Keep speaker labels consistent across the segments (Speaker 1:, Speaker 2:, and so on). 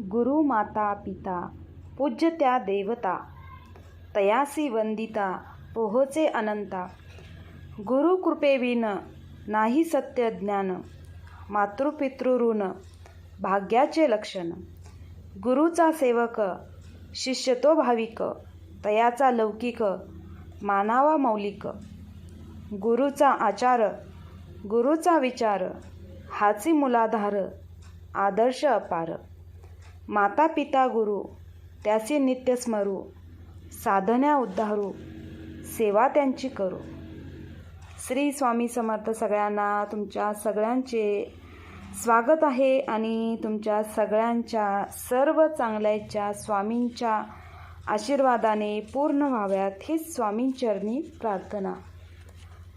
Speaker 1: गुरु माता पिता पूज्य त्या देवता तयासी वंदिता पोहोचे अनंता. गुरु कृपेविन नाही सत्य ज्ञान मातृपितृऋण भाग्याचे लक्षण. गुरुचा सेवक शिष्य तो भाविक तयाचा लौकिक मानावा मौलिक. गुरुचा आचार गुरुचा विचार हाची मुलाधार आदर्श अपार. माता पिता गुरु त्याचे नित्य स्मरू साधन्या उद्धारू सेवा त्यांची करू. श्री स्वामी समर्थ सगळ्यांना तुमच्या सगळ्यांचे स्वागत आहे आणि तुमच्या सगळ्यांच्या सर्व चांगल्याच्या स्वामींच्या आशीर्वादाने पूर्ण व्हाव्यात हीच स्वामींचरणी प्रार्थना.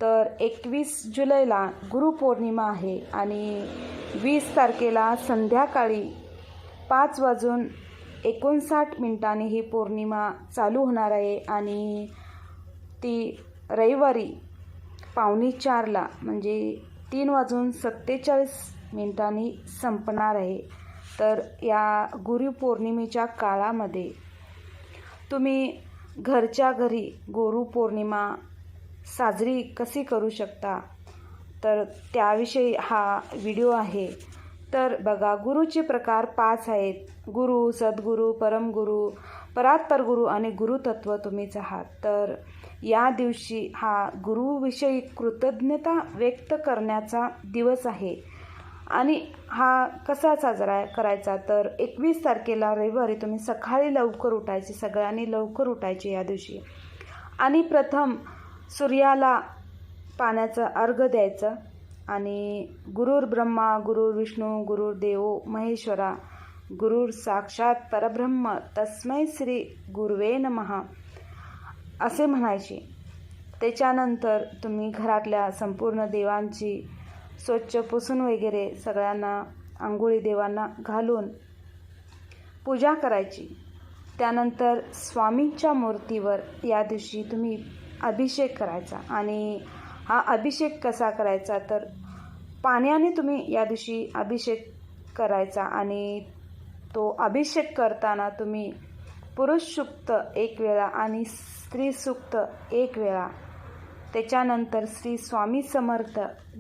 Speaker 1: तर एकवीस जुलैला गुरुपौर्णिमा आहे आणि वीस तारखेला संध्याकाळी पाच वाजून एकोणसाठ मिनिटांनी ही पौर्णिमा चालू होणार आहे आणि ती रविवारी पावणे चारला म्हणजे तीन वाजून सत्तेचाळीस मिनिटांनी संपणार आहे. तर या गुरुपौर्णिमेच्या काळामध्ये तुम्ही घरच्या घरी गुरुपौर्णिमा साजरी कशी करू शकता? तर त्याविषयी हा व्हिडिओ आहे. तर बघा गुरुचे प्रकार पाच आहेत. गुरु सद्गुरू परमगुरू परात्पर गुरु आणि गुरुतत्व तुम्हीच आहात. तर या दिवशी हा गुरुविषयी कृतज्ञता व्यक्त करण्याचा दिवस आहे. आणि हा कसा साजरा करायचा? तर एकवीस तारखेला रविवारी तुम्ही सकाळी लवकर उठायचे सगळ्यांनी लवकर उठायचे या दिवशी. आणि प्रथम सूर्याला पाण्याचं अर्घ द्यायचं. आणि गुरुर ब्रह्मा गुरुर विष्णू गुरुर देवो महेश्वरा गुरुर साक्षात परब्रह्म तस्मै श्री गुरुवे नमहा असे म्हणायचे. त्याच्यानंतर तुम्ही घरातल्या संपूर्ण देवांची स्वच्छ पुसून वगैरे सगळ्यांना आंघोळी देवांना घालून पूजा करायची. त्यानंतर स्वामींच्या मूर्तीवर या दिवशी तुम्ही अभिषेक करायचा आणि हा अभिषेक कसा करायचा? तर पाण्याने तुम्ही या दिवशी अभिषेक करायचा आणि तो अभिषेक करताना तुम्ही पुरुष सुक्त एक वेळा आणि स्त्री सुक्त एक वेळा. त्याच्यानंतर श्री स्वामी समर्थ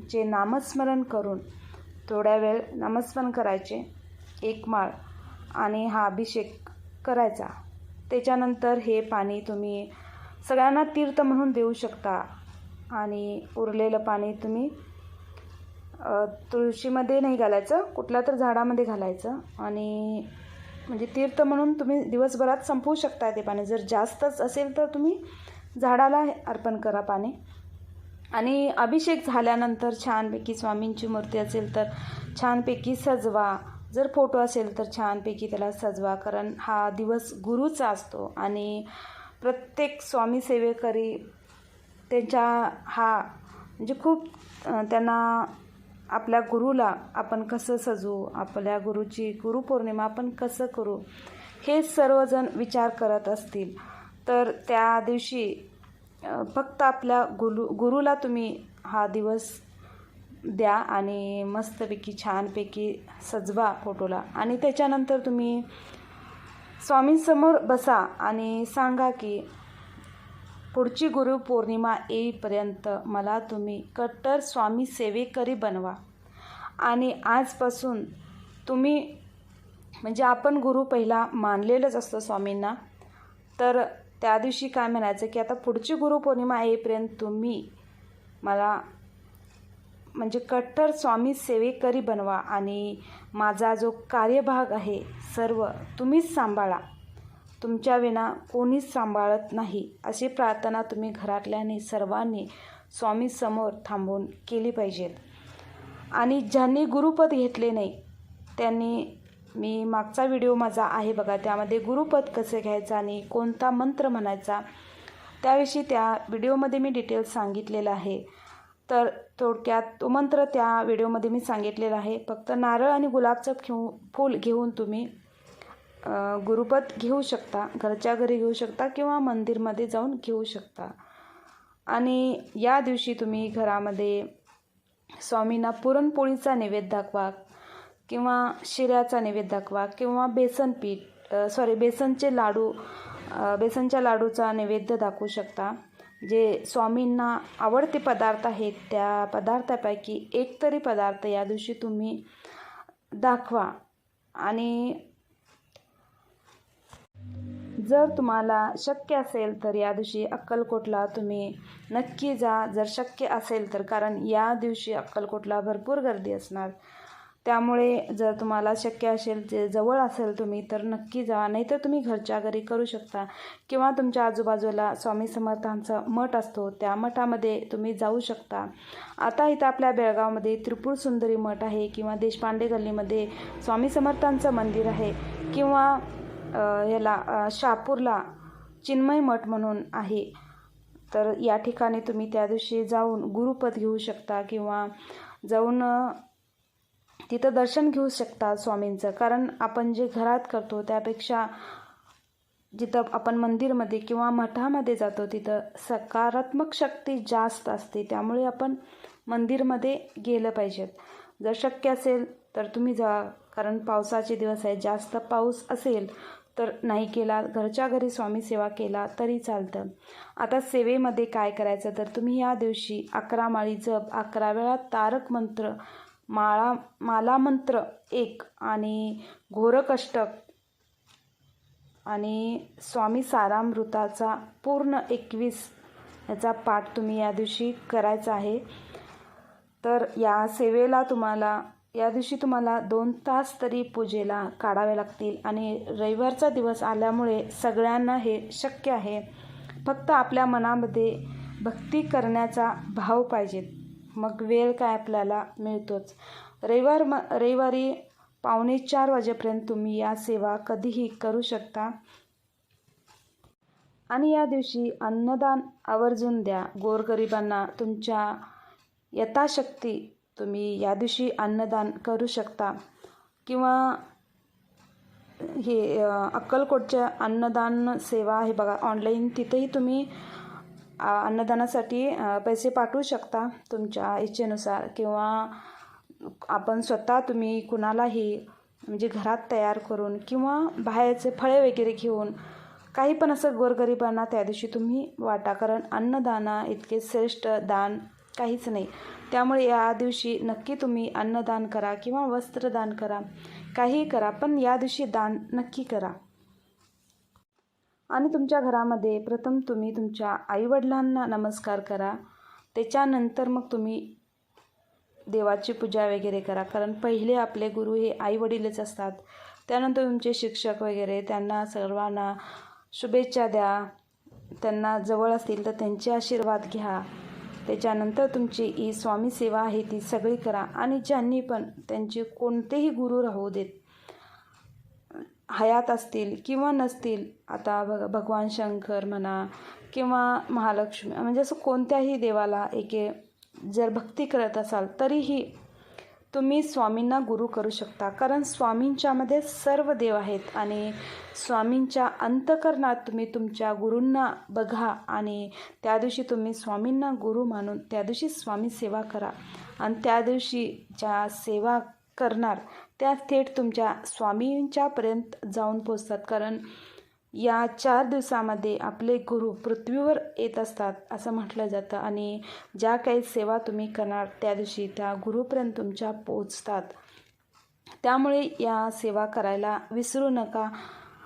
Speaker 1: जे नामस्मरण करून थोड्या वेळ नामस्मरण करायचे एक माळ आणि हा अभिषेक करायचा. त्याच्यानंतर हे पाणी तुम्ही सगळ्यांना तीर्थ म्हणून देऊ शकता. आणि उरलेलं पाणी तुम्ही तुळशीमध्ये नाही घालायचं कुठल्या तर झाडामध्ये घालायचं. आणि म्हणजे तीर्थ म्हणून तुम्ही दिवसभरात संपवू शकता ते पाणी. जर जास्तच असेल तर तुम्ही झाडाला अर्पण करा पाणी. आणि अभिषेक झाल्यानंतर छानपैकी स्वामींची मूर्ती असेल तर छानपैकी सजवा. जर फोटो असेल तर छानपैकी त्याला सजवा कारण हा दिवस गुरुचा असतो. आणि प्रत्येक स्वामी सेवेकरी त्यांच्या हा म्हणजे खूप त्यांना आपल्या गुरुला आपण कसं सजू आपल्या गुरुची गुरुपौर्णिमा आपण कसं करू हे सर्वजण विचार करत असतील. तर त्या दिवशी फक्त आपल्या गुरु गुरुला तुम्ही हा दिवस द्या आणि मस्तपैकी छानपैकी सजवा फोटोला. आणि त्याच्यानंतर तुम्ही स्वामींसमोर बसा आणि सांगा की पुढची गुरुपौर्णिमा येईपर्यंत मला तुम्ही कट्टर स्वामी सेवेकरी बनवा. आणि आजपासून तुम्ही म्हणजे आपण गुरु पहिला मानलेलंच असतं स्वामींना. तर त्या दिवशी काय म्हणायचं की आता पुढची गुरुपौर्णिमा येईपर्यंत तुम्ही मला म्हणजे कट्टर स्वामी सेवेकरी बनवा. आणि माझा जो कार्यभाग आहे सर्व तुम्हीच सांभाळा. तुमच्या विना कोणीच सांभाळत नाही अशी प्रार्थना तुम्ही घरातल्याने सर्वांनी स्वामीसमोर थांबून केली पाहिजेत. आणि ज्यांनी गुरुपद घेतले नाही त्यांनी मी मागचा व्हिडिओ माझा आहे बघा त्यामध्ये गुरुपद कसे घ्यायचं आणि कोणता मंत्र म्हणायचा त्याविषयी त्या व्हिडिओमध्ये मी डिटेल्स सांगितलेलं आहे. तर थोडक्यात तो मंत्र त्या व्हिडिओमध्ये मी सांगितलेला आहे. फक्त नारळ आणि गुलाबचं घेऊ फूल घेऊन तुम्ही गुरुपद घेऊ शकता घरच्या घरी घेऊ शकता किंवा मंदिरमध्ये जाऊन घेऊ शकता. आणि या दिवशी तुम्ही घरामध्ये स्वामींना पुरणपोळीचा नैवेद्य दाखवा किंवा शिऱ्याचा नैवेद्य दाखवा किंवा बेसन पीठ सॉरी बेसनचे लाडू बेसनच्या लाडूचा नैवेद्य दाखवू शकता. जे स्वामींना आवडते पदार्थ आहेत त्या पदार्थापैकी एक तरी पदार्थ या दिवशी तुम्ही दाखवा. आणि जर तुम्हाला शक्य असेल तर या दिवशी अक्कलकोटला तुम्ही नक्की जा. जर शक्य असेल तर कारण या दिवशी अक्कलकोटला भरपूर गर्दी असणार. त्यामुळे जर तुम्हाला शक्य असेल जे जवळ असेल तुम्ही तर नक्की जा. नाहीतर तुम्ही घरच्या घरी करू शकता. किंवा तुमच्या आजूबाजूला स्वामी समर्थांचा मठ असतो त्या मठामध्ये तुम्ही जाऊ शकता. आता इथं आपल्या बेळगावमध्ये त्रिपूर सुंदरी मठ आहे किंवा देशपांडे गल्लीमध्ये स्वामी समर्थांचं मंदिर आहे किंवा ह्याला शापूरला चिन्मय मठ म्हणून आहे. तर या ठिकाणी तुम्ही त्या दिवशी जाऊन गुरुपद घेऊ शकता किंवा जाऊन तिथं दर्शन घेऊ शकता स्वामींचं. कारण आपण जे घरात करतो त्यापेक्षा जिथं आपण मंदिरमध्ये किंवा मठामध्ये जातो तिथं सकारात्मक शक्ती जास्त असते. त्यामुळे आपण मंदिरमध्ये गेलं पाहिजेत जर शक्य असेल तर तुम्ही जा. कारण पावसाचे दिवस आहे जास्त पाऊस असेल तर नाही केला घरच्या घरी स्वामी सेवा केला तरी चालतं. आता सेवेमध्ये काय करायचं? तर तुम्ही या दिवशी अकरा माळी जप अकरा वेळा तारक मंत्र माळा माला मंत्र एक आणि घोरकष्टक आणि स्वामी सारामृताचा पूर्ण एकवीस याचा पाठ तुम्ही या दिवशी करायचा आहे. तर या सेवेला तुम्हाला या दिवशी तुम्हाला दोन तास तरी पूजेला काढावे लागतील आणि रविवारचा दिवस आल्यामुळे सगळ्यांना हे शक्य आहे. फक्त आपल्या मनामध्ये भक्ती करण्याचा भाव पाहिजेत मग वेळ काय आपल्याला मिळतोच. रविवार म रविवारी पावणे चार वाजेपर्यंत तुम्ही या सेवा कधीही करू शकता. आणि या दिवशी अन्नदान आवर्जून द्या. गोरगरिबांना तुमच्या यथाशक्ती तुम्ही या दिवशी अन्नदान करू शकता. किंवा हे अक्कलकोटच्या अन्नदान सेवा आहे बघा ऑनलाईन तिथेही तुम्ही अन्नदानासाठी पैसे पाठवू शकता तुमच्या इच्छेनुसार. किंवा आपण स्वतः तुम्ही कुणालाही म्हणजे घरात तयार करून किंवा बाहेरचे फळे वगैरे घेऊन काही पण असं गोरगरिबांना त्या दिवशी तुम्ही वाटा. कारण अन्नदाना इतके श्रेष्ठ दान काहीच नाही. त्यामुळे या दिवशी नक्की तुम्ही अन्नदान करा किंवा वस्त्रदान करा. काहीही करा पण या दिवशी दान नक्की करा. आणि तुमच्या घरामध्ये प्रथम तुम्ही तुमच्या आईवडिलांना नमस्कार करा. त्याच्यानंतर मग तुम्ही देवाची पूजा वगैरे करा. कारण पहिले आपले गुरु हे आईवडीलच असतात. त्यानंतर तुमचे शिक्षक वगैरे त्यांना सर्वांना शुभेच्छा द्या. त्यांना जवळ असतील तर त्यांचे आशीर्वाद घ्या. त्याच्यानंतर तुमची ही स्वामी सेवा आहे ती सगळी करा आणि ज्यांनी पण त्यांचे कोणतेही गुरु राहू देत हयात असतील किंवा नसतील आता भग भगवान शंकर म्हणा किंवा महालक्ष्मी म्हणजे असं कोणत्याही देवाला एके जर भक्ती करत असाल तरीही तुम्ही स्वामींना गुरु करू शकता. कारण स्वामींच्यामध्ये सर्व देव आहेत आणि स्वामींच्या अंतकरणात तुम्ही तुमच्या गुरूंना बघा आणि त्या दिवशी तुम्ही स्वामींना गुरु मानून त्या दिवशी स्वामी सेवा करा. आणि त्या दिवशी ज्या सेवा करणार त्या थेट तुमच्या स्वामींच्यापर्यंत जाऊन पोचतात कारण या चार दिवसामध्ये आपले गुरु पृथ्वीवर येत असतात असं म्हटलं जातं. आणि ज्या काही सेवा तुम्ही करणार त्या दिवशी त्या गुरुपर्यंत तुमच्या पोचतात त्यामुळे या सेवा करायला विसरू नका.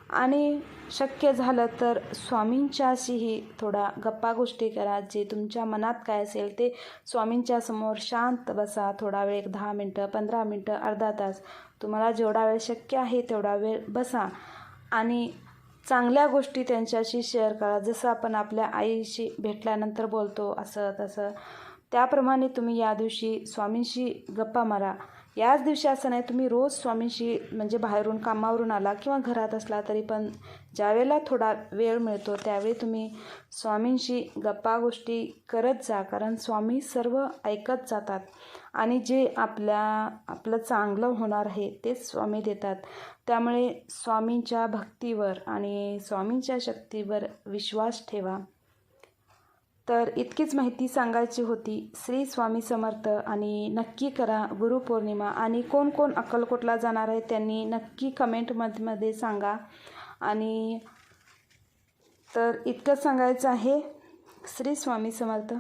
Speaker 1: आणि शक्य झालं तर स्वामींच्याशीही थोडा गप्पा गोष्टी करा. जे तुमच्या मनात काय असेल ते स्वामींच्या समोर शांत बसा. थोडा वेळ एक दहा मिनटं पंधरा मिनटं अर्धा तास. तुम्हाला जेवढा वेळ शक्य आहे तेवढा वेळ बसा. आणि चांगल्या गोष्टी त्यांच्याशी शेअर करा. जसं आपण आपल्या आईशी भेटल्यानंतर बोलतो असं तसं. त्याप्रमाणे तुम्ही या दिवशी स्वामींशी गप्पा मारा. याच दिवशी असं नाही तुम्ही रोज स्वामींशी म्हणजे बाहेरून कामावरून आला किंवा घरात असला तरी पण ज्यावेळेला थोडा वेळ मिळतो त्यावेळी तुम्ही स्वामींशी गप्पा गोष्टी करत जा. कारण स्वामी सर्व ऐकत जातात. आणि जे आपल्या आपलं चांगलं होणार आहे तेच स्वामी देतात. त्यामुळे स्वामींच्या भक्तीवर आणि स्वामींच्या शक्तीवर विश्वास ठेवा. तर इतकीच माहिती सांगायची होती. श्री स्वामी समर्थ आणि नक्की करा गुरुपौर्णिमा आणि कोण कोण अक्कलकोटला जाणार आहे त्यांनी नक्की कमेंटमध्ये सांगा. आणि तर इतकंच सांगायचं आहे. श्री स्वामी समर्थ.